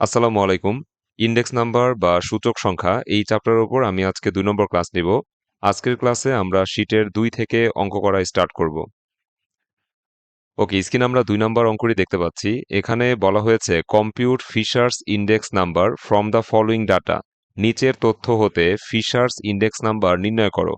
আসসালামু আলাইকুম। Index number বা সূচক সংখ্যা এই চ্যাপ্টারের উপর আমি আজকে দুই নম্বর ক্লাস নিব। আজকের ক্লাসে আমরা শীটের দুই থেকে অঙ্ক করা স্টার্ট করব। ওকে, স্ক্রিনে আমরা দুই নম্বর অঙ্কটি দেখতে পাচ্ছি। এখানে বলা হয়েছে compute Fisher's index number from the following data. নিচের তথ্য হতে ফিশার্স ইন্ডেক্স নাম্বার নির্ণয় করো।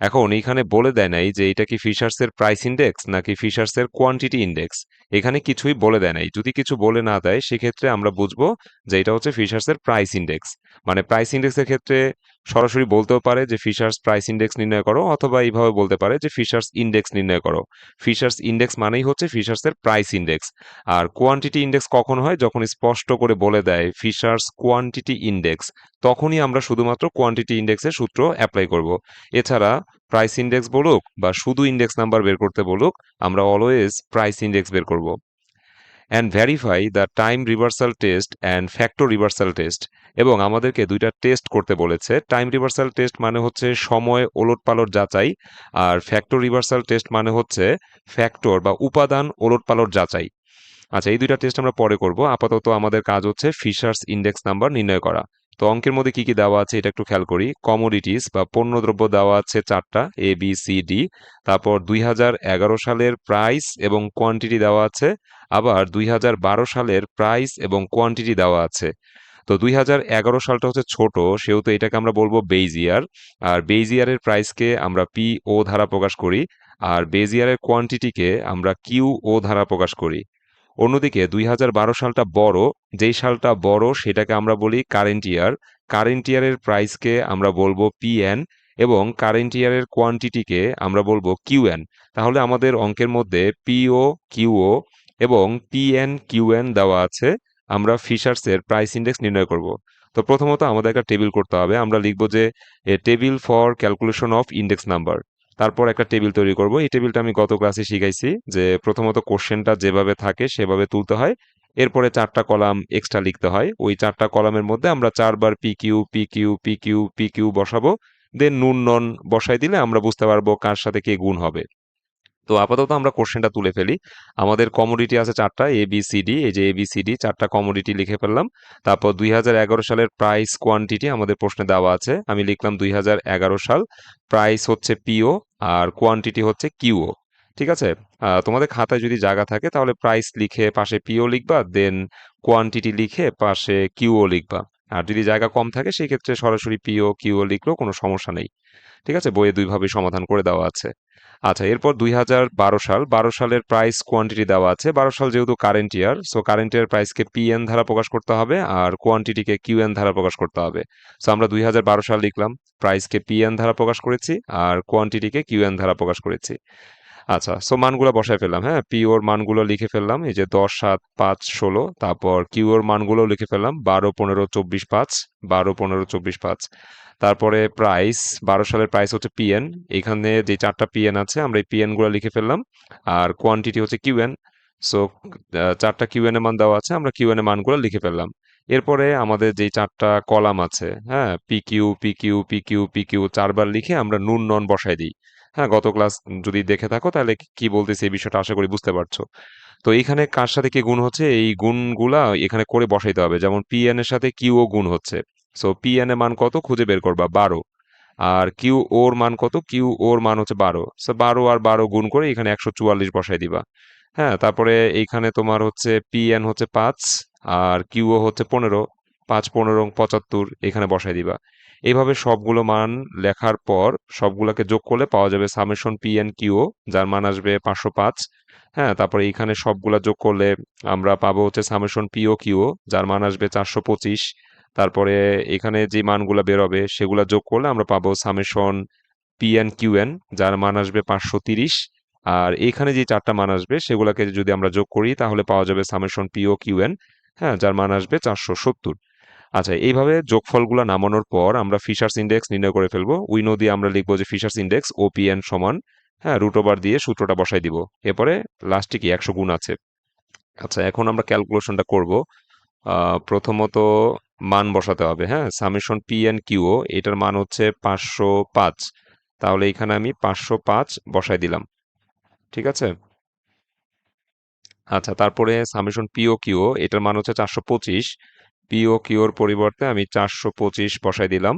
এখন এইখানে বলে দেয় নাই যে এটা কি ফিশার্সের প্রাইস ইন্ডেক্স নাকি ফিশার্সের কোয়ান্টিটি ইন্ডেক্স এখানে কিছুই বলে দেয় নাই। যদি কিছু বলে না দেয়, সেক্ষেত্রে আমরা বুঝব যে এটা হচ্ছে ফিশার্সের প্রাইস ইন্ডেক্স মানে প্রাইস ইন্ডেক্সের ক্ষেত্রে সরাসরি বলতেও পারে যে ফিশার্স প্রাইস ইন্ডেক্স নির্ণয় করো, অথবা এইভাবে বলতে পারে যে ফিশার্স ইন্ডেক্স নির্ণয় করো। ফিশার্স ইন্ডেক্স মানেই হচ্ছে ফিশার্সের প্রাইস ইন্ডেক্স আর কোয়ান্টিটি ইন্ডেক্স কখন হয় যখন স্পষ্ট করে বলে দেয় ফিশার্স কোয়ান্টিটি ইন্ডেক্স তখনই আমরা শুধুমাত্র কোয়ান্টিটি ইন্ডেক্সের সূত্র অ্যাপ্লাই করব। এছাড়া প্রাইস ইনডেক্স বলুক বা শুধু ইনডেক্স নাম্বার বের করতে বলুক, আমরা অলওয়েজ প্রাইস ইনডেক্স বের করব। And verify the time reversal test and factor reversal test এবং আমাদেরকে দুইটা টেস্ট করতে বলেছে। টাইম রিভার্সাল টেস্ট মানে হচ্ছে সময় ওলট পালট যাচাই, আর ফ্যাক্টর রিভার্সাল টেস্ট মানে হচ্ছে ফ্যাক্টর বা উপাদান ওলট পালট যাচাই। আচ্ছা এই দুইটা টেস্ট আমরা পরে করব। আপাতত আমাদের কাজ হচ্ছে ফিশার্স ইন্ডেক্স নাম্বার নির্ণয় করা। তো অঙ্কের মধ্যে কি কি দেওয়া আছে এটা একটু খেয়াল করি। কমোডিটিস বা পণ্যদ্রব্য দেওয়া আছে চারটা এ বি সি ডি তারপর দুই হাজার এগারো সালের প্রাইস এবং কোয়ান্টিটি দেওয়া আছে। আবার দুই হাজার বারো সালের প্রাইস এবং কোয়ান্টিটি দেওয়া আছে। তো দুই হাজার এগারো সালটা হচ্ছে ছোট, সেহেতু এটাকে আমরা বলব বেইজিয়ার আর বেইজিয়ারের প্রাইসকে আমরা পি ও ধারা প্রকাশ করি। আর বেজিয়ারের কোয়ান্টিটিকে আমরা কিউ ও ধারা প্রকাশ করি। অন্যদিকে দুই হাজার বারো সালটা বড়, যেই সালটা বড় সেটাকে আমরা বলি কারেন্ট ইয়ার কারেন্ট ইয়ারের প্রাইসকে আমরা বলব পিএন এবং কারেন্ট ইয়ারের কোয়ান্টিটিকে আমরা বলব কিউএন তাহলে আমাদের অঙ্কের মধ্যে পিও কিউও এবং পিএন কিউএন দেওয়া আছে। আমরা ফিশার্সের প্রাইস ইন্ডেক্স নির্ণয় করব। তো প্রথমত আমাদের একটা টেবিল করতে হবে। আমরা লিখব যে a table for calculation of index number তারপর একটা টেবিল তৈরি করব। এই টেবিলটা আমি গত ক্লাসে শিখাইছি যে প্রথমত কোশ্চেনটা যেভাবে থাকে সেভাবে তুলতে হয়। এরপরে চারটা কলাম এক্সট্রা লিখতে হয়। ওই চারটা কলামের মধ্যে আমরা চারবার P Q P Q P Q P Q বসাবো। দেন নুন, নন বসাই দিলে আমরা বুঝতে পারব কার সাথে কে গুণ হবে। তো আপাতত আমরা কোশ্চেনটা তুলে ফেলি। আমাদের কমোডিটি আছে চারটা এ বি সি ডি এই যে এ বি সি ডি চারটা কমোডিটি লিখে ফেললাম। তারপর দুই এগারো সালের প্রাইস কোয়ান্টিটি আমাদের প্রশ্নে দেওয়া আছে। আমি লিখলাম দুই এগারো সাল। প্রাইস হচ্ছে পিও আর কোয়ান্টিটি হচ্ছে কিউও ঠিক আছে? তোমাদের খাতায় যদি জায়গা থাকে তাহলে প্রাইস লিখে পাশে পিও লিখবা দেন কোয়ান্টিটি লিখে পাশে কিউও লিখবা। আর যদি জায়গা কম থাকে, সেই ক্ষেত্রে সরাসরি পিও কিউও লিখলেও কোনো সমস্যা নেই। ঠিক আছে? বইয়ে দুইভাবে সমাধান করে দেওয়া আছে। আচ্ছা এরপর দুই হাজার বারো সাল, বারো সালের প্রাইস কোয়ান্টিটি দেওয়া আছে। বারো সাল যেহেতু current year so current year প্রাইসকে PN ধারা প্রকাশ করতে হবে আর কোয়ান্টিটিকে কিউএন ধারা প্রকাশ করতে হবে। সো আমরা দুই হাজার বারো সাল লিখলাম প্রাইসকে পিএন ধারা প্রকাশ করেছি আর কোয়ান্টিটিকে কিউএন ধারা প্রকাশ করেছি। আচ্ছা সো মানগুলো বসায় ফেললাম হ্যাঁ? পি ওর মানগুলো লিখে ফেললাম, এই যে দশ, সাত, পাঁচ, ষোলো, তারপর কিউ ওর মানগুলো লিখে ফেললাম, বারো, পনেরো, চব্বিশ, পাঁচ, বারো, পনেরো, চব্বিশ, পাঁচ। তারপরে প্রাইস বারো সালের প্রাইস হচ্ছে পিএন এখানে যে চারটা পিএন আছে, আমরা এই পিএনগুলো লিখে ফেললাম, আর কোয়ান্টিটি হচ্ছে কিউএন সো চারটা কিউএন এর মান দেওয়া আছে, আমরা কিউএন এর মানগুলো লিখে ফেললাম। এরপরে আমাদের যে চারটা কলাম আছে হ্যাঁ? P Q P Q P Q P Q চারবার লিখে আমরা নুন, নন বসাই দিই। হ্যাঁ গত ক্লাস যদি দেখে থাকো তাহলে কি বলতেছি এই বিষয়টা আশা করি বুঝতে পারছ। তো এইখানে কার সাথে কি গুণ হচ্ছে? এই গুণগুলা এখানে করে বসাইতে হবে। যেমন পি এন এর সাথে কিউ ও গুণ হচ্ছে। সো পি এন এর মান কত? খুঁজে বের করবা, বারো। আর কিউ ওর মান কত? কিউ ওর মান হচ্ছে বারো। সো বারো আর বারো গুণ করে এখানে একশো চুয়াল্লিশ বসাই দিবা। হ্যাঁ তারপরে এইখানে তোমার হচ্ছে পি এন হচ্ছে পাঁচ আর কিউ ও হচ্ছে পনেরো। পাঁচ, পনেরো, পঁচাত্তর এখানে বসাই দিবা। এইভাবে সবগুলো মান লেখার পর সবগুলোকে যোগ করলে পাওয়া যাবে সামেশন পি এন কিউ যার মান আসবে পাঁচশো পাঁচ। হ্যাঁ তারপরে এইখানে সবগুলা যোগ করলে আমরা পাবো হচ্ছে সামেশন পিও কিউ যার মান আসবে চারশো পঁচিশ। তারপরে এখানে যে মানগুলো বেরোবে সেগুলো যোগ করলে আমরা পাবো summation P N Q N যার মান আসবে পাঁচশো তিরিশ। আর এখানে যে চারটা মান আসবে সেগুলোকে যদি আমরা যোগ করি তাহলে পাওয়া যাবে সামেশন পিও কিউ এন হ্যাঁ যার মান আসবে চারশো সত্তর। আচ্ছা এইভাবে যোগফলগুলো নামানোর পর আমরা ফিশার্স ইন্ডেক্স নির্ণয় করে ফেলব। উইনো দিয়ে আমরা লিখব যে ফিশার্স ইন্ডেক্স ওপিএন সমান হ্যাঁ রুট ওভার দিয়ে সূত্রটা বসাই দিব। এরপরে লাস্টে কি একশো গুণ আছে। আচ্ছা এখন আমরা ক্যালকুলেশনটা করব। প্রথমত মান বসাতে হবে হ্যাঁ? সামেশন পি এন কিউ এটার মান হচ্ছে পাঁচশো পাঁচ। তাহলে এখানে আমি পাঁচশো পাঁচ বসাই দিলাম। ঠিক আছে? আচ্ছা তারপরে সামেশন পিও কিউ এটার মান হচ্ছে চারশো পঁচিশ। পিও কিউর পরিবর্তে আমি চারশো পঁচিশ বসাই দিলাম।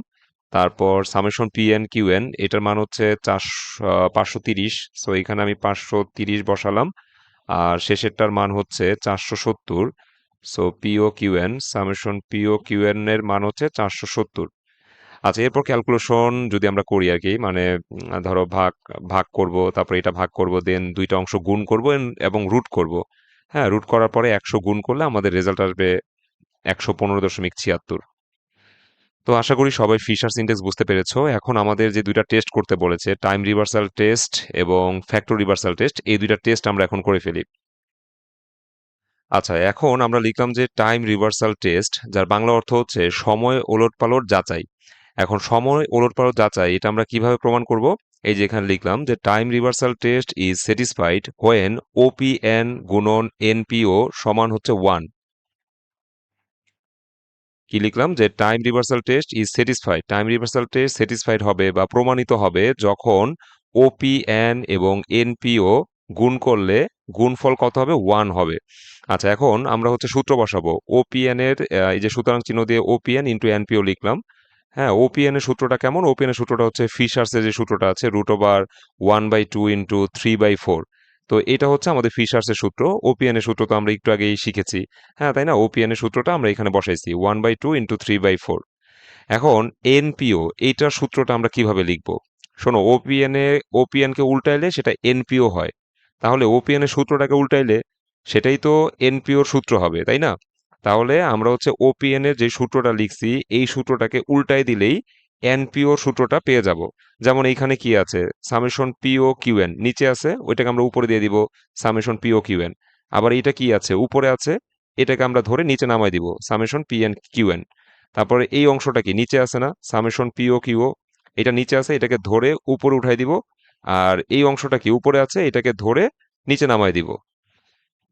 তারপর summation P N Q N এটার মান হচ্ছে চারশো পাঁচশো তিরিশ। সো এখানে আমি পাঁচশো তিরিশ বসালাম। আর শেষেরটার মান হচ্ছে চারশো সত্তর। So P O Q N summation P O Q N এর মান হচ্ছে চারশো সত্তর। আচ্ছা এরপর ক্যালকুলেশন যদি আমরা করি আর কি মানে ধরো ভাগ ভাগ করব, তারপরে এটা ভাগ করব দেন দুইটা অংশ গুণ করব এবং রুট করব। হ্যাঁ রুট করার পরে একশো গুণ করলে আমাদের রেজাল্ট আসবে একশো পনেরো দশমিক ছিয়াত্তর। তো আশা করি সবাই ফিশার সিনটেক্স বুঝতে পেরেছ। এখন আমাদের যে দুইটা টেস্ট করতে বলেছে, টাইম রিভার্সাল টেস্ট এবং ফ্যাক্টর রিভার্সাল টেস্ট, এই দুইটা টেস্ট আমরা এখন করে ফেলি। আচ্ছা এখন আমরা লিখলাম যে টাইম রিভার্সাল টেস্ট, যার বাংলা অর্থ হচ্ছে সময় ওলটপালট যাচাই। এখন সময় ওলটপালট যাচাই, এটা আমরা কীভাবে প্রমাণ করব? এই যে এখানে লিখলাম যে time reversal test is satisfied when O P N গুণন এনপিও সমান হচ্ছে ওয়ান। কি লিখলাম? যে time reversal test is satisfied time reversal test satisfied হবে বা প্রমাণিত হবে যখন ওপিএন এবং এনপিও গুণ করলে গুণফল কত হবে? ওয়ান হবে। আচ্ছা এখন আমরা হচ্ছে সূত্র বসাবো। ওপিএন এর এই যে সুতরাং চিহ্ন দিয়ে ওপিএন ইন্টু এনপিও লিখলাম। হ্যাঁ ওপিএন এর সূত্রটা কেমন? ওপিএন এর সূত্রটা হচ্ছে ফিশার্সের যে সূত্রটা আছে root over one by two into three by four তো এটা হচ্ছে আমাদের ফিশার্সের সূত্র। ওপিএন এর সূত্র তো আমরা একটু আগেই শিখেছি। হ্যাঁ তাই না? ওপিএন এর সূত্রটা আমরা এখানে বসাইছি। One by two into three by four এখন এনপিও এইটার সূত্রটা আমরা কীভাবে লিখব? শোনো ওপিএন এ ওপিএন কে উল্টাইলে সেটা এনপিও হয়। তাহলে ওপিএন এর সূত্রটাকে উল্টাইলে সেটাই তো এনপিওর সূত্র হবে, তাই না? তাহলে আমরা হচ্ছে ওপিএন এর যে সূত্রটা লিখছি, এই সূত্রটাকে উল্টাই দিলেই এনপিওর সূত্রটা পেয়ে যাব। যেমন এইখানে কি আছে? সামেশন পিও কিউএন নিচে আছে, ওইটাকে আমরা উপরে দিয়ে দিব, সামেশন পিও কিউএন আবার এটা কি আছে? উপরে আছে, এটাকে আমরা ধরে নিচে নামাই দিব, সামেশন পিএন কিউএন তারপরে এই অংশটা কি? নিচে আছে না? সামেশন পিও কিউও এটা নিচে আছে, এটাকে ধরে উপরে উঠাই দিব, আর এই অংশটা কি? উপরে আছে, এটাকে ধরে নিচে নামাই দিব।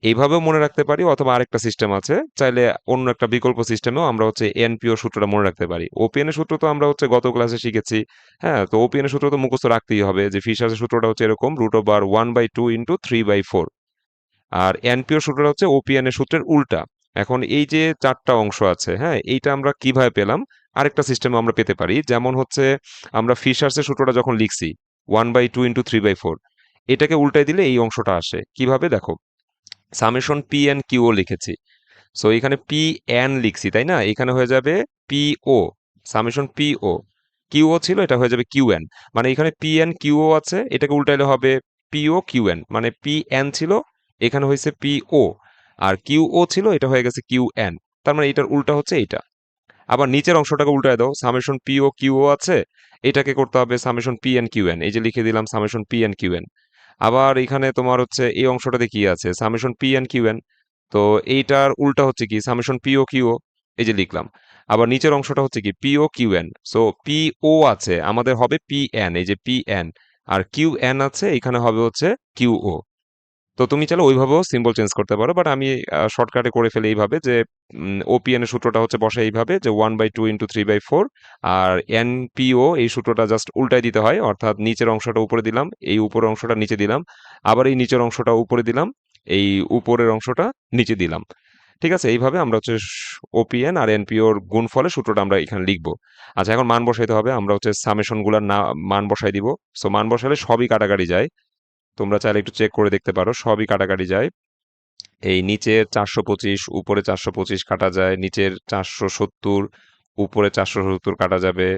এইভাবেও মনে রাখতে পারি, অথবা আরেকটা সিস্টেম আছে। চাইলে অন্য একটা বিকল্প সিস্টেমেও আমরা হচ্ছে এনপিও সূত্রটা মনে রাখতে পারি। ওপিএন এর সূত্র তো আমরা হচ্ছে গত ক্লাসে শিখেছি হ্যাঁ? তো ওপিএন এর সূত্র তো মুখস্থ রাখতেই হবে যে ফিশার্সের সূত্রটা হচ্ছে এরকম root over one by two into three by four R NPO সূত্রটা হচ্ছে ওপিএন এর সূত্রের উল্টা। এখন এই যে চারটা অংশ আছে হ্যাঁ? এইটা আমরা কীভাবে পেলাম? আরেকটা সিস্টেমে আমরা পেতে পারি। যেমন হচ্ছে আমরা ফিশার্সের সূত্রটা যখন লিখছি one by two into three by four এটাকে উল্টাই দিলে এই অংশটা আসে। কীভাবে? দেখো। সামেশন পি এন কিউও লিখেছি। সো এখানে পি এন লিখছি, তাই না? এখানে হয়ে যাবে P O summation P O Q O ছিল, এটা হয়ে যাবে কিউ এন মানে এখানে পি এন কিউও আছে, এটাকে উল্টাইলে হবে পিও কিউ এন মানে পি এন ছিল, এখানে হয়েছে পি ও আর কিউ ও ছিল, এটা হয়ে গেছে কিউ এন তার মানে এটার উল্টা হচ্ছে এইটা। আবার নিচের অংশটাকে উল্টায় দাও, summation P O Q O আছে, এটাকে করতে হবে summation P N Q N এই যে লিখে দিলাম summation P N Q N আবার এখানে তোমার হচ্ছে এই অংশটাতে কি আছে? Summation P N Q N তো এইটার উল্টা হচ্ছে কি? সামেশন পিও ও কিউ এই যে লিখলাম। আবার নিচের অংশটা হচ্ছে কি? P O Q N so P O আছে, আমাদের হবে পি এন এই যে পি এন আর কিউ এন আছে, এখানে হবে হচ্ছে কিউ ও তো তুমি চাইলে ওইভাবেও সিম্বল চেঞ্জ করতে পারো বাট আমি শর্টকাটে করে ফেলে এইভাবে যে ওপিএন এর সূত্রটা হচ্ছে বসে এইভাবে যে one by two into three by four R NPO এই সূত্রটা জাস্ট উল্টাই দিতে হয়, অর্থাৎ নিচের অংশটা উপরে দিলাম, এই উপরের অংশটা নিচে দিলাম, আবার এই নিচের অংশটা উপরে দিলাম, এই উপরের অংশটা নিচে দিলাম। ঠিক আছে? এইভাবে আমরা হচ্ছে ওপিএন আর এনপিওর গুণফলে সূত্রটা আমরা এখানে লিখব। আচ্ছা এখন মান বসাইতে হবে, আমরা হচ্ছে সামেশনগুলোর না, মান বসাই দিব। সো মান বসালে সবই কাটাকাটি যায়। তোমরা চাইলে একটু চেক করে দেখতে পারো, সবই কাটাকাটি যায়। এই নিচের চারশো পঁচিশ, উপরে চারশো পঁচিশ কাটা যায়, নিচের চারশো সত্তর, উপরে চারশো সত্তর কাটা যাবে,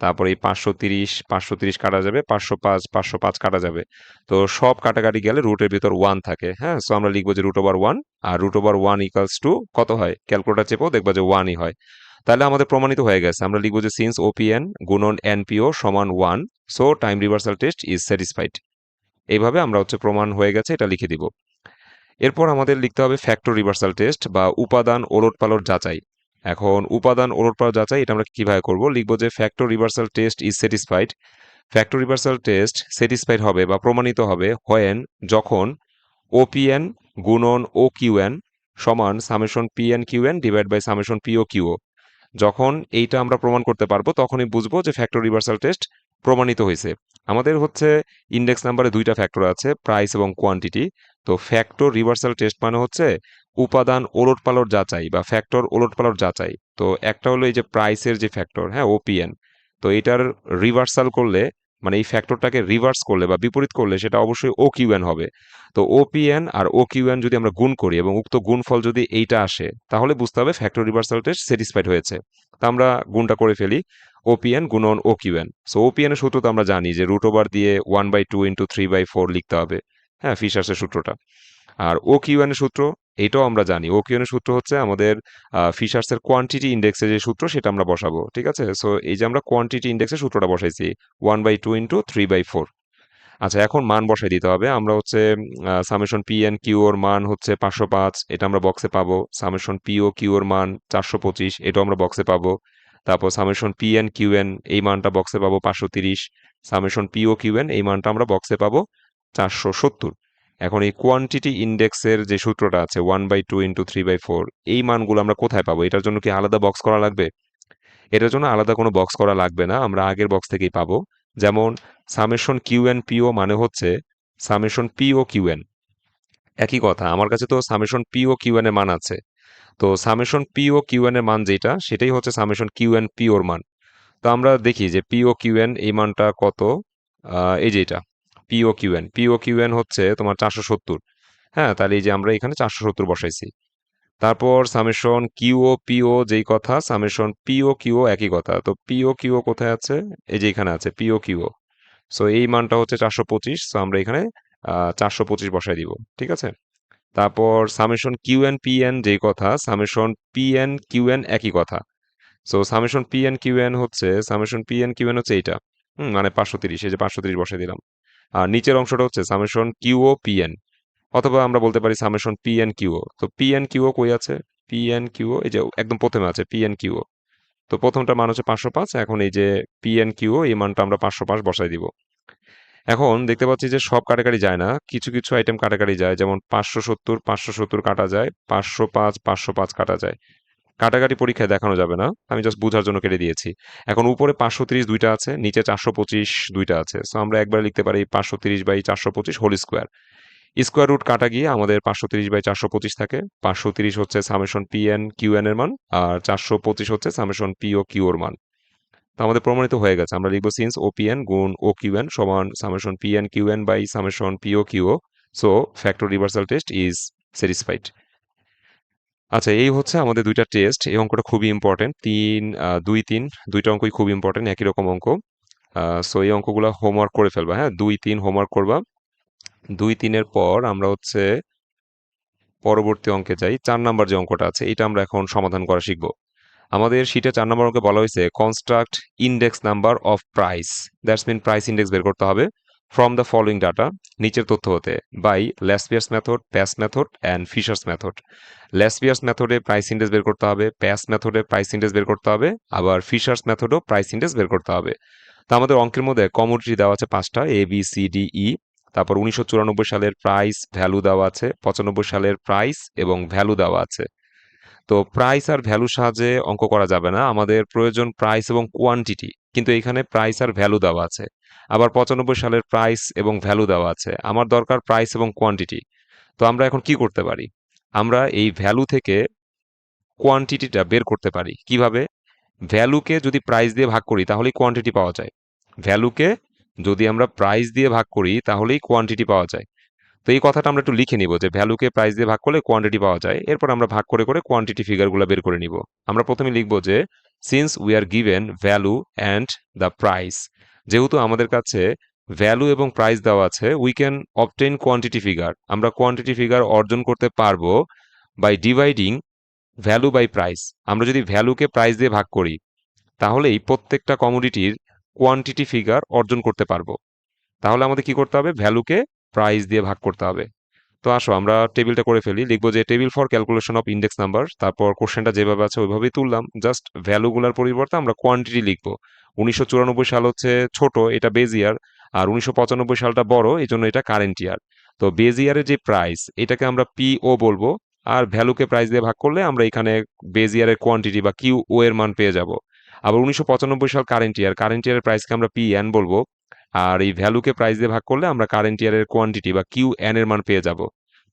তারপরে এই পাঁচশো তিরিশ পাঁচশো তিরিশ কাটা যাবে, পাঁচশো পাঁচ পাঁচশো পাঁচ কাটা যাবে। তো সব কাটাকাটি গেলে রুটের ভিতর ওয়ান থাকে হ্যাঁ? সো আমরা লিখব যে রুট ওভার ওয়ান আর root over one equals two কত হয়? ক্যালকুলেটার চেপেও দেখবা যে ওয়ানই হয়। তাহলে আমাদের প্রমাণিত হয়ে গেছে, আমরা লিখব যে সিন্স ওপিএন গুণন এনপিও সমান one so time reversal test is satisfied এইভাবে আমরা হচ্ছে প্রমাণ হয়ে গেছে, এটা লিখে দিব। এরপর আমাদের লিখতে হবে ফ্যাক্টর রিভার্সাল টেস্ট বা উপাদান ওলট পালট যাচাই। এখন উপাদান ওলট পালট যাচাই, এটা আমরা কীভাবে করব? লিখব যে factor reversal test is satisfied factor reversal test satisfied হবে বা প্রমাণিত হবে হোয়েন যখন ওপিএন গুণন ও কিউএন সমান summation P N Q N divide by summation P O Q O যখন এইটা আমরা প্রমাণ করতে পারব, তখনই বুঝব যে ফ্যাক্টর রিভার্সাল টেস্ট প্রমাণিত হয়েছে। আমাদের হচ্ছে ইন্ডেক্স নাম্বারে দুইটা ফ্যাক্টর আছে প্রাইস এবং কোয়ান্টিটি তো ফ্যাক্টর রিভার্সাল টেস্ট মানে হচ্ছে উপাদান ওলটপালট যাচাই বা ফ্যাক্টর ওলটপালট যাচাই। তো একটা হলো এই যে প্রাইসের যে ফ্যাক্টর হ্যাঁ ওপিএন তো এটার রিভার্সাল করলে মানে এই ফ্যাক্টরটাকে রিভার্স করলে বা বিপরীত করলে সেটা অবশ্যই ও কিউএন হবে। তো ওপিএন আর ও কিউএন যদি আমরা গুণ করি এবং উক্ত গুণফল যদি এইটা আসে, তাহলে বুঝতে হবে ফ্যাক্টর রিভার্সাল টেস্ট স্যাটিসফাইড হয়েছে। তা আমরা গুণটা করে ফেলি। ওপিএন গুণন ও কিউএন সো ওপিএন এর সূত্র তো আমরা জানি যে রুট ওভার দিয়ে one by two into three by four লিখতে হবে। হ্যাঁ ফিশার্সের সূত্রটা। আর ও কিউএন এর সূত্র, এটাও আমরা জানি। ও কিউএন এর সূত্র হচ্ছে আমাদের ফিশার্সের কোয়ান্টিটি ইন্ডেক্সের যে সূত্র, সেটা আমরা বসাবো, ঠিক আছে? সো এই যে আমরা কোয়ান্টিটি ইন্ডেক্সের সূত্রটা বসাইছি one by two into three by four আচ্ছা এখন মান বসাই দিতে হবে। আমরা হচ্ছে সামেশন পি এন কিউ ওর মান হচ্ছে পাঁচশো পাঁচ, এটা আমরা বক্সে পাবো। সামেশন পি ও কিউ ওর মান চারশো পঁচিশ, এটাও আমরা বক্সে পাবো। তারপর summation P N Q N এই মানটা বক্সে পাবো পাঁচশো তিরিশ। Summation P O Q N এই মানটা আমরা বক্সে পাবো চারশো সত্তর। এখন এই কোয়ান্টিটি ইন্ডেক্সের যে সূত্রটা আছে one by two into three by four এই মানগুলো আমরা কোথায় পাবো? এটার জন্য কি আলাদা বক্স করা লাগবে? এটার জন্য আলাদা কোনো বক্স করা লাগবে না, আমরা আগের বক্স থেকেই পাবো। যেমন সামেশন কিউ এন পিও মানে হচ্ছে সামেশন পিও কিউ এন একই কথা, আমার কাছে তো সামেশন পিও কিউ এন এর মান আছে। তো সামেশন পিও কিউ এন এর মান যেটা, সেটাই হচ্ছে সামেশন কিউ এন পিওর মান। তো আমরা দেখি যে পিও কিউ এন এই মানটা কত? এই যে এটা P O Q N P O Q N হচ্ছে তোমার চারশো সত্তর। হ্যাঁ তাহলে এই যে আমরা এখানে চারশো সত্তর বসাইছি। তারপর সামেশন কিউও পিও যেই কথা সামেশন পিও কিউও একই কথা। তো পিও কিউও কোথায় আছে? এই যে এখানে আছে পি পিও কিউও সো এই মানটা হচ্ছে চারশো পঁচিশ সো আমরা এখানে চারশো পঁচিশ বসাই দিব, ঠিক আছে? তারপর summation Q N P N যেই কথা summation P N Q N একই কথা। So summation P N Q N হচ্ছে summation P N Q N হচ্ছে এইটা। হুম মানে পাঁচশো তিরিশ, এই যে পাঁচশো তিরিশ বসাই দিলাম। আর নিচের অংশটা হচ্ছে সামেশন কিউও পি এন অথবা আমরা বলতে পারি সামেশন পি এন কিউও তো পি এন কিউও কই আছে? পি এন কিউও এই যে একদম প্রথমে আছে পি এন কিউও তো প্রথমটা মান হচ্ছে পাঁচশো পাঁচ, এখন এই যে পি এন কিউও এই মানটা আমরা পাঁচশো পাঁচ বসাই দিব। এখন দেখতে পাচ্ছি যে সব কাটাকাটি যায় না। কিছু কিছু আইটেম কাটাকাটি যায়। যেমন পাঁচশো সত্তর পাঁচশো সত্তর কাটা যায়, পাঁচশো পাঁচ পাঁচশো পাঁচ কাটা যায়। কাটাকাটি পরীক্ষায় দেখানো যাবে না। আমি জাস্ট বোঝার জন্য কেটে দিয়েছি। এখন উপরে পাঁচশো তিরিশ দুইটা আছে, নিচে চারশো পঁচিশ দুইটা আছে। সো আমরা একবার লিখতে পারি পাঁচশো তিরিশ বাই চারশো পঁচিশ হোল স্কোয়ার স্কোয়ার রুট কাটা গিয়ে আমাদের পাঁচশো তিরিশ বাই চারশো পঁচিশ থাকে। পাঁচশো তিরিশ হচ্ছে summation P N Q N এর মান, আর চারশো পঁচিশ হচ্ছে সামেশন পি ও কিউ এর মান। তো আমাদের প্রমাণিত হয়ে গেছে। আমরা লিখব সিন্স ও পি এন গুণ ও কিউ এন সমান summation P N Q N by summation P O Q so factor reversal test is satisfied আচ্ছা এই হচ্ছে আমাদের দুইটা টেস্ট এই অঙ্কটা খুবই ইম্পর্টেন্ট তিন দুই, তিন, দুইটা অঙ্কই খুব ইম্পর্টেন্ট একই রকম অঙ্ক। সো এই অঙ্কগুলো হোমওয়ার্ক করে ফেলবা হ্যাঁ? দুই, তিন হোমওয়ার্ক করবা। দুই, তিনের পর আমরা হচ্ছে পরবর্তী অঙ্কে যাই। চার নাম্বার যে অঙ্কটা আছে, এটা আমরা এখন সমাধান করা শিখব। আমাদের শীটে চার নম্বর অঙ্কে বলা হয়েছে construct index number of price that's mean price index বের করতে হবে ফ্রম দ্য ফলোইং ডাটা নিচের তথ্য হতে by Laspeyres method Paasche method and Fisher's method Laspeyres মেথডে প্রাইস ইন্ডেক্স বের করতে হবে প্যাস মেথডে প্রাইস ইন্ডেক্স বের করতে হবে, আবার ফিশার্স মেথডও প্রাইস ইন্ডেক্স বের করতে হবে। তো আমাদের অঙ্কের মধ্যে কমোডিটি দেওয়া আছে পাঁচটা A B C D E তারপর উনিশশো চুরানব্বই সালের প্রাইস ভ্যালু দেওয়া আছে, পঁচানব্বই সালের প্রাইস এবং ভ্যালু দেওয়া আছে। তো প্রাইস আর ভ্যালুর সাহায্যে অঙ্ক করা যাবে না। আমাদের প্রয়োজন প্রাইস এবং কোয়ান্টিটি কিন্তু এখানে প্রাইস আর ভ্যালু দেওয়া আছে। আবার পঁচানব্বই সালের প্রাইস এবং ভ্যালু দেওয়া আছে। আমার দরকার প্রাইস এবং কোয়ান্টিটি তো আমরা এখন কি করতে পারি? আমরা এই ভ্যালু থেকে কোয়ান্টিটিটা বের করতে পারি। কীভাবে? ভ্যালুকে যদি প্রাইস দিয়ে ভাগ করি, তাহলেই কোয়ান্টিটি পাওয়া যায়। ভ্যালুকে যদি আমরা প্রাইস দিয়ে ভাগ করি, তাহলেই কোয়ান্টিটি পাওয়া যায়। তো এই কথাটা আমরা একটু লিখে নিব যে ভ্যালুকে প্রাইস দিয়ে ভাগ করলে কোয়ান্টিটি পাওয়া যায়। এরপর আমরা ভাগ করে করে কোয়ান্টিটি ফিগারগুলো বের করে নিব। আমরা প্রথমে লিখব যে since we are given value and the price যেহেতু আমাদের কাছে ভ্যালু এবং প্রাইস দেওয়া আছে we can obtain quantity figure আমরা কোয়ান্টিটি ফিগার অর্জন করতে পারব by dividing value by price আমরা যদি ভ্যালুকে প্রাইস দিয়ে ভাগ করি, তাহলেই প্রত্যেকটা কমোডিটির কোয়ান্টিটি ফিগার অর্জন করতে পারব। তাহলে আমাদের কি করতে হবে? ভ্যালুকে প্রাইস দিয়ে ভাগ করতে হবে। তো আসো, আমরা টেবিলটা করে ফেলি। লিখব যে table for calculation of index number তারপর কোশ্চেনটা যেভাবে আছে ওইভাবেই তুললাম। জাস্ট ভ্যালুগুলার পরিবর্তে আমরা কোয়ান্টিটি লিখব। উনিশশো চুরানব্বই সাল হচ্ছে ছোট, এটা বেজ ইয়ার আর উনিশশো পঁচানব্বই সালটা বড় এই জন্য এটা কারেন্ট ইয়ার তো বেজ ইয়ারের যে প্রাইস এটাকে আমরা পি ও বলব, আর ভ্যালুকে প্রাইস দিয়ে ভাগ করলে আমরা এখানে বেজ ইয়ারের কোয়ান্টিটি বা কিউ ও এর মান পেয়ে যাব। আবার উনিশশো পঁচানব্বই সাল কারেন্ট ইয়ার কারেন্ট ইয়ারের প্রাইসকে আমরা পি এন বলব। আর এই ভ্যালুকে প্রাইস দিয়ে ভাগ করলে আমরা কারেন্ট ইয়ারের কোয়ান্টিটি বা কিউ এন এর মান পেয়ে যাব।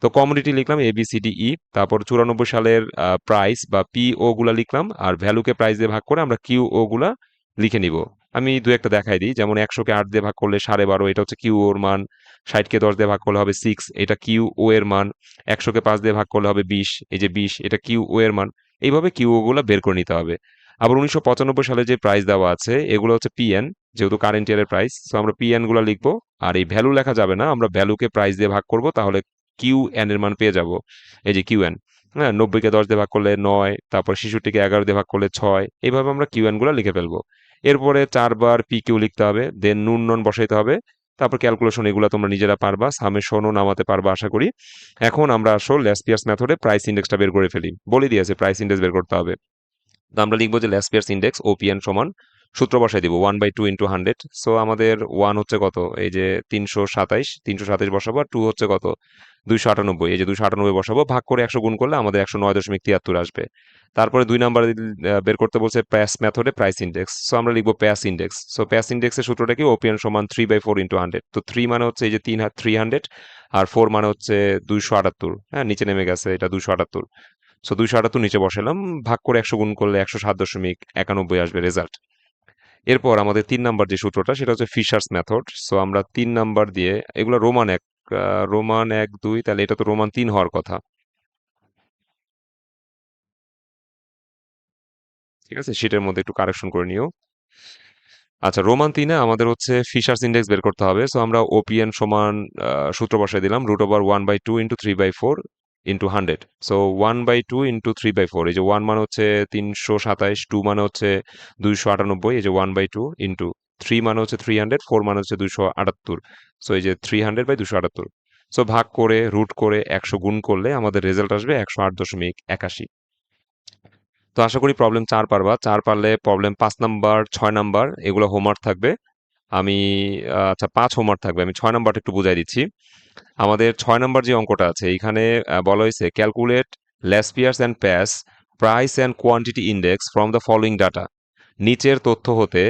তো কমোডিটি লিখলাম A B C D E তারপর চুরানব্বই সালের প্রাইস বা পি ও গুলা লিখলাম আর ভ্যালুকে প্রাইস দিয়ে ভাগ করে আমরা কিউ ও গুলা লিখে নিব। আমি দু একটা দেখাই দিই, যেমন একশোকে আট দিয়ে ভাগ করলে সাড়ে বারো, এটা হচ্ছে কিউ ওর মান ষাটকে দশ দিয়ে ভাগ করলে হবে সিক্স এটা কিউ ও এর মান একশোকে পাঁচ দিয়ে ভাগ করলে হবে বিশ, এই যে বিশ, এটা কিউ ও এর মান, এইভাবে কিউ ও গুলা বের করে নিতে হবে। আবার উনিশশো পঁচানব্বই সালে যে প্রাইস দেওয়া আছে, এগুলো হচ্ছে পিএন যেহেতু কারেন্ট ইয়ারের প্রাইস তো আমরা পিএনগুলো লিখব। আর এই ভ্যালু লেখা যাবে না, আমরা ভ্যালুকে প্রাইস দিয়ে ভাগ করব, তাহলে কিউ এন এর মান পেয়ে যাব। এই যে কিউ এন হ্যাঁ নব্বইকে দশ দিয়ে ভাগ করলে নয়, তারপর শিশুটিকে এগারো দিয়ে ভাগ করলে ছয়, এইভাবে আমরা কিউ এনগুলো লিখে ফেলব। এরপরে চারবার পি কিউ লিখতে হবে দেন নুন নন বসাইতে হবে, তারপর ক্যালকুলেশন এগুলো তোমরা নিজেরা পারবা সামেশনও নামাতে পারবা, আশা করি। এখন আমরা আসল ল্যাসপিয়ার্স মেথডে প্রাইস ইন্ডেক্সটা বের করে ফেলি। বলে দিয়েছে প্রাইস ইন্ডেক্স বের করতে হবে। আমরা লিখব যে ল্যাসপিয়ার্স ইন্ডেক্স ওপিএন সমান, সূত্র বসাই দিব one by two into hundred so আমাদের ওয়ান হচ্ছে কত? এই যে তিনশো সাতাইশ তিনশো সাতাইশ বসাবো, আর টু হচ্ছে কত? দুইশো আটানব্বই। এই যে দুইশো আটানব্বই বসাবো, ভাগ করে একশো গুণ করলে আমাদের একশো নয় দশমিক তিয়াত্তর আসবে। তারপরে দুই নাম্বার বের করতে বলছে প্যাস মেথডে প্রাইস ইন্ডেক্স সো আমরা লিখব প্যাস ইন্ডেক্স সো প্যাস ইন্ডেক্সের সূত্রটা কি? ওপিএন সমান three by four into hundred তো থ্রি মানে হচ্ছে এই যে তিন থ্রি হান্ড্রেড আর ফোর মানে হচ্ছে দুইশো আটাত্তর। হ্যাঁ নিচে নেমে গেছে, এটা দুইশো আটাত্তর। সো দুইশো আটাত্তর নিচে বসালাম ভাগ করে একশো গুণ করলে একশো সাত দশমিক একানব্বই আসবে রেজাল্ট এরপর আমাদের তিন নাম্বার যে সূত্রটা, সেটা হচ্ছে ফিশার্স মেথড সো আমরা তিন নাম্বার দিয়ে, এগুলো রোমান এক রোমান এক, দুই, তাহলে এটা তো রোমান তিন হওয়ার কথা। ঠিক আছে? সেটার মধ্যে একটু কারেকশন করে নিও। আচ্ছা রোমান তিনে আমাদের হচ্ছে ফিশার্স ইন্ডেক্স বের করতে হবে। সো আমরা ওপিএন সমান সূত্র বসাই দিলাম root over one by two into three by four into hundred so one by two into three by four এই যে ওয়ান মানে হচ্ছে তিনশো সাতাইশ টু মানে হচ্ছে দুইশো আটানব্বই, এই যে one by two into three মানে হচ্ছে থ্রি হান্ড্রেড ফোর মানে হচ্ছে দুইশো আটাত্তর. সো এই যে থ্রি হান্ড্রেড বাই দুশো আটাত্তর. সো ভাগ করে রুট করে একশো গুণ করলে আমাদের রেজাল্ট আসবে একশো আট দশমিক একাশি. তো আশা করি প্রবলেম চার পারবা। চার পারলে প্রবলেম পাঁচ নাম্বার ছয় নাম্বার এগুলো হোমওয়ার্ক থাকবে। আমি আচ্ছা পাঁচ হোমওয়ার্ক থাকবে, আমি ছয় নাম্বারটা একটু বুঝাই দিচ্ছি। আমাদের ছয় নাম্বার যে অঙ্কটা আছে এখানে বলা হয়েছে calculate Laspeyres and Paasche price and quantity index from the following data নিচের তথ্য হতে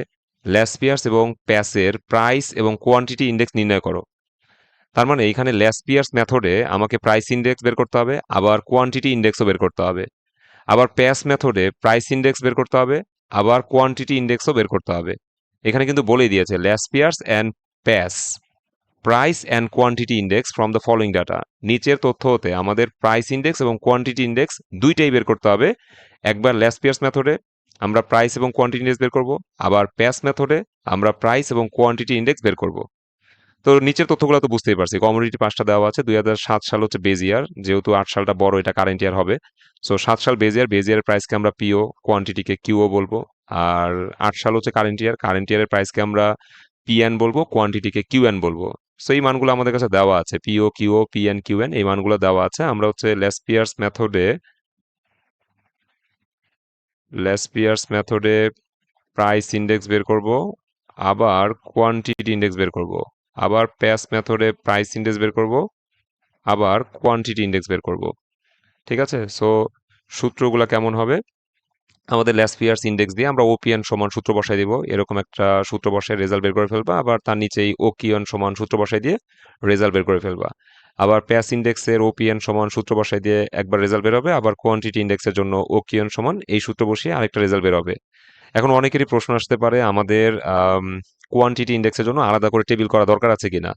ল্যাসপিয়ার্স এবং প্যাসের প্রাইস এবং কোয়ান্টিটি ইন্ডেক্স নির্ণয় করো। তার মানে এখানে ল্যাসপিয়ার্স মেথডে আমাকে প্রাইস ইন্ডেক্স বের করতে হবে, আবার কোয়ান্টিটি ইন্ডেক্সও বের করতে হবে। আবার প্যাস মেথডে প্রাইস ইন্ডেক্স বের করতে হবে, আবার কোয়ান্টিটি ইন্ডেক্সও বের করতে হবে। এখানে কিন্তু বলেই দিয়েছে Laspeyres and Paasche, price and quantity index from the following data. নিচের তথ্য হতে আমাদের প্রাইস ইন্ডেক্স এবং কোয়ান্টিটি ইন্ডেক্স দুইটাই বের করতে হবে। একবার ল্যাসপিয়ার্স মেথডে আমরা প্রাইস এবং কোয়ান্টিটি ইন্ডেক্স বের করব, আবার প্যাস মেথডে আমরা প্রাইস এবং কোয়ান্টিটি ইন্ডেক্স বের করব। তো নিচের তথ্যগুলো তো বুঝতেই পারছি, কমোডিটি পাঁচটা দেওয়া আছে, দুই হাজার সাত সাল হচ্ছে বেজ ইয়ার, যেহেতু আট সালটা বড়, এটা কারেন্ট ইয়ার হবে। সো সাত সাল বেজ ইয়ার, বেজ ইয়ারের প্রাইসকে আমরা পিও কোয়ান্টিটিকে কিউও বলব। আর আট সাল হচ্ছে কারেন্ট ইয়ার কারেন্ট ইয়ারের প্রাইসকে আমরা পিএন বলব কোয়ান্টিটিকে কিউএন বলব। সো এই মানগুলো আমাদের কাছে দেওয়া আছে PO Q QO PN QN এই মানগুলো দেওয়া আছে। আমরা হচ্ছে লেসপিয়ার্স মেথডে লেসপিয়ার্স মেথডে প্রাইস ইন্ডেক্স বের করব, আবার কোয়ান্টিটি ইন্ডেক্স বের করব, আবার প্যাস মেথডে প্রাইস ইন্ডেক্স বের করব, আবার কোয়ান্টিটি ইন্ডেক্স বের করব। ঠিক আছে? সো সূত্রগুলো কেমন হবে? আমাদের ল্যাসপিয়ার্স ইন্ডেক্স দিয়ে আমরা ওপিএন সমান সূত্র বসাই দিব। এরকম একটা সূত্র বসায় রেজাল্ট বের করে ফেলবা, আবার তার নিচেই ওকিয়ন সমান সূত্র বসাই দিয়ে রেজাল্ট বের করে ফেলবা। আবার প্যাস ইন্ডেক্সের ওপিএন সমান সূত্র বসাই দিয়ে একবার রেজাল্ট বের হবে, আবার কোয়ান্টিটি ইন্ডেক্সের জন্য ওকিয়ন সমান এই সূত্র বসিয়ে আরেকটা রেজাল্ট বের হবে। এখন অনেকেরই প্রশ্ন আসতে পারে, আমাদের কোয়ান্টিটি ইন্ডেক্সের জন্য আলাদা করে টেবিল করা দরকার আছে কিনা?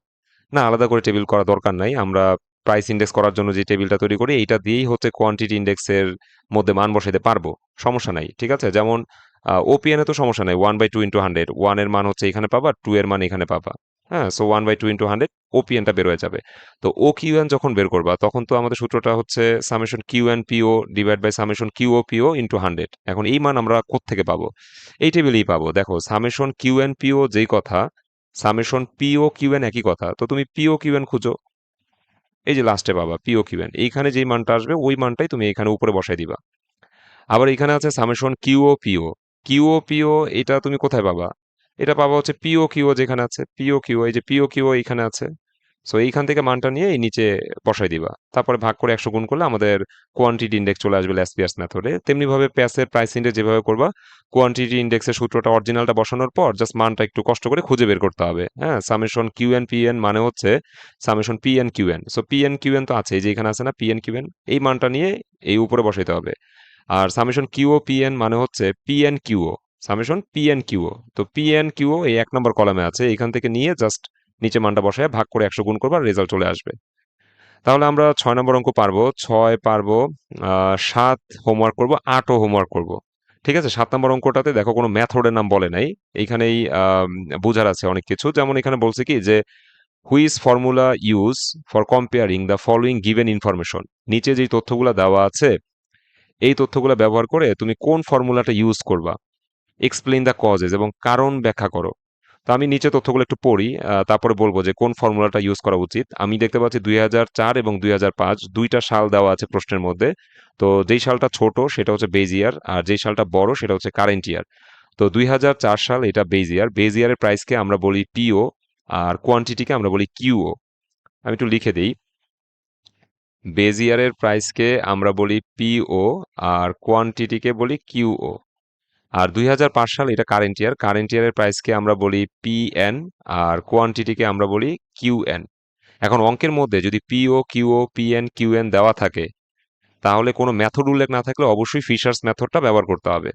না, আলাদা করে টেবিল করা দরকার নাই। আমরা প্রাইস ইন্ডেক্স করার জন্য যে টেবিলটা তৈরি করি, এইটা দিয়েই হচ্ছে কোয়ান্টিটি ইন্ডেক্সের মধ্যে মান বসাইতে পারব। সমস্যা নাই, ঠিক আছে? যেমন ওপিএনে তো সমস্যা নাই one by two into hundred ওয়ানের মান হচ্ছে এখানে পাবা টু এর মান এখানে পাবা। হ্যাঁ so one by two into hundred ওপিএনটা বের হয়ে যাবে। তো ও কিউএন যখন বের করবা, তখন তো আমাদের সূত্রটা হচ্ছে summation q n p o divide by summation q o p o into hundred এখন এই মান আমরা থেকে পাবো? এই টেবিলেই পাবো। দেখো সামেশন কিউ এন পিও যেই কথা সামেশন পিও কিউএন একই কথা, তো তুমি পিও কিউএন খুঁজো। এই যে লাস্টে পাবা পিও কিউএন এইখানে যেই মানটা আসবে, ওই মানটাই তুমি এখানে উপরে বসাই দিবা। আবার এখানে আছে সামেশন কিউও পিও কিউও পিও এটা তুমি কোথায় পাবা? এটা পাবা হচ্ছে পিও কিউ যেখানে আছে পিও কিউ এই যে পিও কিউ এইখানে আছে। সো এইখান থেকে মানটা নিয়ে এই নিচে বসাই দিবা। তারপরে ভাগ করে একশো গুণ করলে আমাদের কোয়ান্টিটি ইন্ডেক্স চলে আসবে ল্যাসপিয়ার্স মেথডে তেমনিভাবে প্যাসের প্রাইস ইন্ডেক্স যেভাবে করবা কোয়ান্টিটি ইন্ডেক্সের সূত্রটা অরিজিনালটা বসানোর পর জাস্ট মানটা একটু কষ্ট করে খুঁজে বের করতে হবে। হ্যাঁ summation q n p n মানে হচ্ছে summation p n q n so p n q n তো আছে যে এখানে আছে না পি এন কিউ এন এই মানটা নিয়ে এই উপরে বসাইতে হবে। আর summation q o p n মানে হচ্ছে p n q o summation p n q o তো পি এন কিউও এই এক নম্বর কলামে আছে এখান থেকে নিয়ে জাস্ট নিচে মানটা বসায় ভাগ করে একশো গুণ করবার রেজাল্ট চলে আসবে। তাহলে আমরা ছয় নম্বর অঙ্ক পারব। ছয় পারব সাত হোমওয়ার্ক করব, আটও হোমওয়ার্ক করব। ঠিক আছে? সাত নম্বর অঙ্কটাতে দেখো কোনো মেথডের নাম বলে নাই। এইখানেই বোঝার আছে অনেক কিছু। যেমন এখানে বলছে কি যে which formula use for comparing the following given information নিচে যে তথ্যগুলো দেওয়া আছে, এই তথ্যগুলো ব্যবহার করে তুমি কোন ফর্মুলাটা ইউজ করবা? এক্সপ্লেইন দ্য কজেস এবং কারণ ব্যাখ্যা করো। তো আমি নিচে তথ্যগুলো একটু পড়ি তারপরে বলব যে কোন ফর্মুলাটা ইউজ করা উচিত। আমি দেখতে পাচ্ছি দুই এবং দুই দুইটা সাল দেওয়া আছে প্রশ্নের মধ্যে। তো যেই সালটা ছোট সেটা হচ্ছে বেজ ইয়ার, আর যেই সালটা বড় সেটা হচ্ছে কারেন্ট ইয়ার। তো দুই সাল এটা বেজ ইয়ার। বেজ ইয়ারের প্রাইসকে আমরা বলি পিও আর কোয়ান্টিটিকে আমরা বলি কিউও আমি একটু লিখে দিই। বেজ ইয়ারের প্রাইসকে আমরা বলি পিও আর কোয়ান্টিটিকে বলি কিউও আর দুই হাজার পাঁচ সাল এটা কারেন্ট ইয়ার কারেন্ট ইয়ারের প্রাইসকে আমরা বলি পিএন আর কোয়ান্টিটিকে আমরা বলি কিউএন এখন অঙ্কের মধ্যে যদি পিও কিউও পিএন কিউএন দেওয়া থাকে, তাহলে কোনো মেথড উল্লেখ না থাকলে অবশ্যই ফিশার্স মেথডটা ব্যবহার করতে হবে।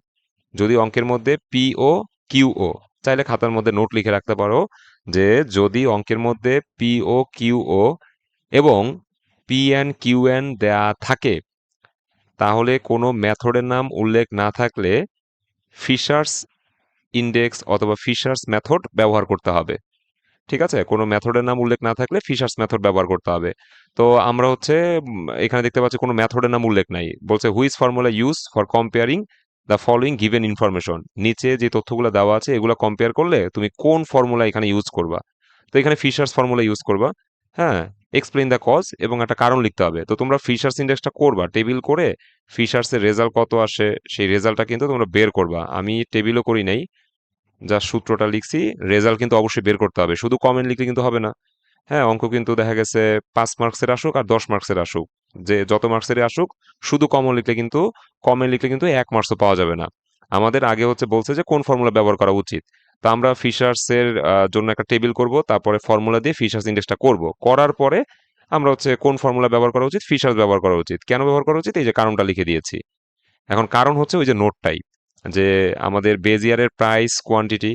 যদি অঙ্কের মধ্যে পিও কিউও চাইলে খাতার মধ্যে নোট লিখে রাখতে পারো যে যদি অঙ্কের মধ্যে পিও কিউও এবং পিএন কিউএন দেয়া থাকে, তাহলে কোনো মেথডের নাম উল্লেখ না থাকলে ফিশার্স ইন্ডেক্স অথবা ফিশার্স মেথড ব্যবহার করতে হবে। ঠিক আছে? কোনো মেথডের নাম উল্লেখ না থাকলে ফিশার্স মেথড ব্যবহার করতে হবে। তো আমরা হচ্ছে এখানে দেখতে পাচ্ছি কোনো মেথডের নাম উল্লেখ নাই। বলছে which formula use for comparing the following given information নিচে যে তথ্যগুলো দেওয়া আছে, এগুলো কম্পেয়ার করলে তুমি কোন ফর্মুলা এখানে ইউজ করবা? তো এখানে ফিশার্স ফর্মুলা ইউজ করবা। হ্যাঁ? এক্সপ্লেইন দ্য কজ এবং একটা কারণ লিখতে হবে। তো তোমরা ফিশার্স ইন্ডেক্সটা করবা টেবিল করে ফিশার্সের রেজাল্ট কত আসে, সেই রেজাল্টটা কিন্তু তোমরা বের করবা। আমি টেবিলও করি নাই যা সূত্রটা লিখছি রেজাল্ট কিন্তু অবশ্যই বের করতে হবে। শুধু কমেন্ট লিখলে কিন্তু হবে না। হ্যাঁ অঙ্ক কিন্তু দেখা গেছে পাঁচ মার্কসের আসুক আর দশ মার্কসের আসুক। যে যত মার্কসেরই আসুক, শুধু কমন লিখলে কিন্তু কমেন্ট লিখলে কিন্তু এক মার্কসও পাওয়া যাবে না। আমাদের আগে হচ্ছে বলছে যে কোন ফর্মুলা ব্যবহার করা উচিত। তা আমরা ফিশার্সের জন্য একটা টেবিল করব, তারপরে ফর্মুলা দিয়ে ফিশার্স ইন্ডেক্সটা করব। করার পরে আমরা হচ্ছে কোন ফর্মুলা ব্যবহার করা উচিত? ফিশার্স ব্যবহার করা উচিত। কেন ব্যবহার করা উচিত? এই যে কারণটা লিখে দিয়েছি। এখন কারণ হচ্ছে ওই যে নোটটাই যে আমাদের বেজ ইয়ারের প্রাইস কোয়ান্টিটি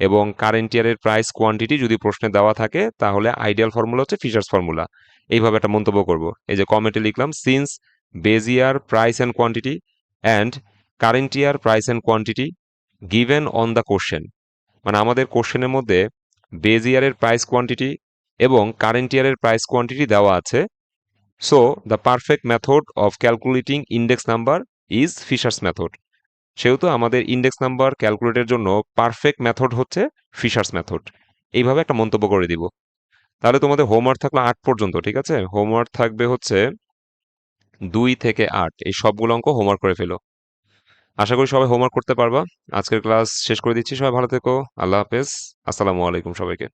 এবং কারেন্ট ইয়ারের প্রাইস কোয়ান্টিটি যদি প্রশ্নে দেওয়া থাকে, তাহলে আইডিয়াল ফর্মুলা হচ্ছে ফিশার্স ফর্মুলা। এইভাবে একটা মন্তব্য করব। এই যে কমেন্টে লিখলাম, since base year price and quantity and current year price and quantity given on the question. মানে আমাদের কোশ্চেনের মধ্যে বেজ ইয়ারের প্রাইস কোয়ান্টিটি এবং কারেন্ট ইয়ারের প্রাইস কোয়ান্টিটি দেওয়া আছে। So the perfect method of calculating index number is Fisher's method সেহেতু আমাদের ইন্ডেক্স নাম্বার ক্যালকুলেটের জন্য পারফেক্ট মেথড হচ্ছে ফিশার্স মেথড এইভাবে একটা মন্তব্য করে দিব। তাহলে তোমাদের হোমওয়ার্ক থাকল আট পর্যন্ত, ঠিক আছে? হোমওয়ার্ক থাকবে হচ্ছে দুই থেকে আট। এই সবগুলো অঙ্ক হোমওয়ার্ক করে ফেলো। আশা করি সবাই হোমওয়ার্ক করতে পারবা। আজকের ক্লাস শেষ করে দিচ্ছি। সবাই ভালো থেকো। আল্লাহ হাফেজ। আসসালামু আলাইকুম সবাইকে।